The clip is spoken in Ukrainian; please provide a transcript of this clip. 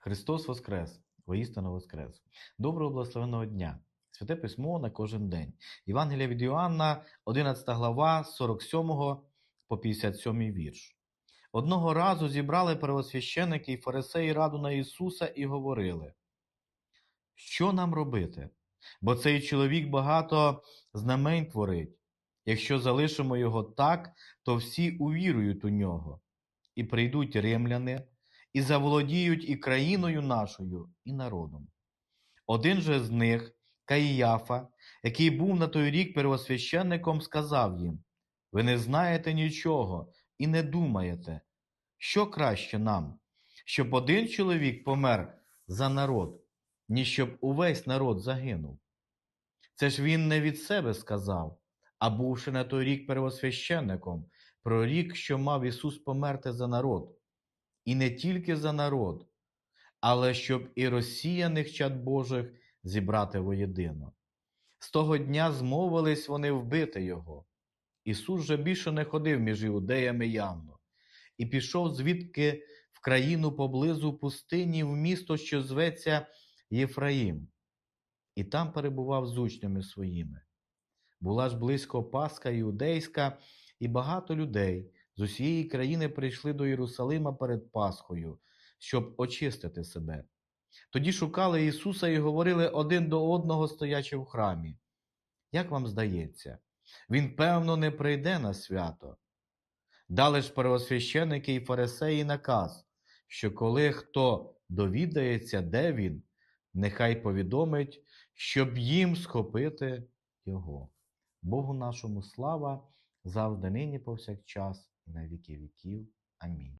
Христос Воскрес! Воістину Воскрес! Доброго благословенного дня! Святе письмо на кожен день. Євангелія від Іоанна, 11 глава, 47 по 57 вірш. Одного разу зібрали первосвященики і фарисеї раду на Ісуса і говорили, що нам робити? Бо цей чоловік багато знамень творить. Якщо залишимо його так, то всі увірують у нього, і прийдуть римляни, і заволодіють і країною нашою, і народом. Один же з них, Каїяфа, який був на той рік первосвященником, сказав їм: Ви не знаєте нічого і не думаєте, що краще нам, щоб один чоловік помер за народ, ніж щоб увесь народ загинув. Це ж він не від себе сказав, а бувши на той рік первосвященником, про рік, що мав Ісус померти за народ. І не тільки за народ, але щоб і розсіяних чад Божих зібрати воєдино. З того дня змовились вони вбити його. Ісус же більше не ходив між іудеями явно, і пішов звідки в країну поблизу пустині в місто, що зветься Єфраїм, і там перебував з учнями своїми. Була ж близько Пасха іудейська, і багато людей з усієї країни прийшли до Єрусалима перед Пасхою, щоб очистити себе. Тоді шукали Ісуса і говорили один до одного, стоячи в храмі. Як вам здається, Він, певно, не прийде на свято. Дали ж первосвященики і фарисеї наказ, що коли хто довідається, де він, нехай повідомить, щоб їм схопити його. Богу нашому слава, завжди нині повсякчас, на віки віків. Амінь.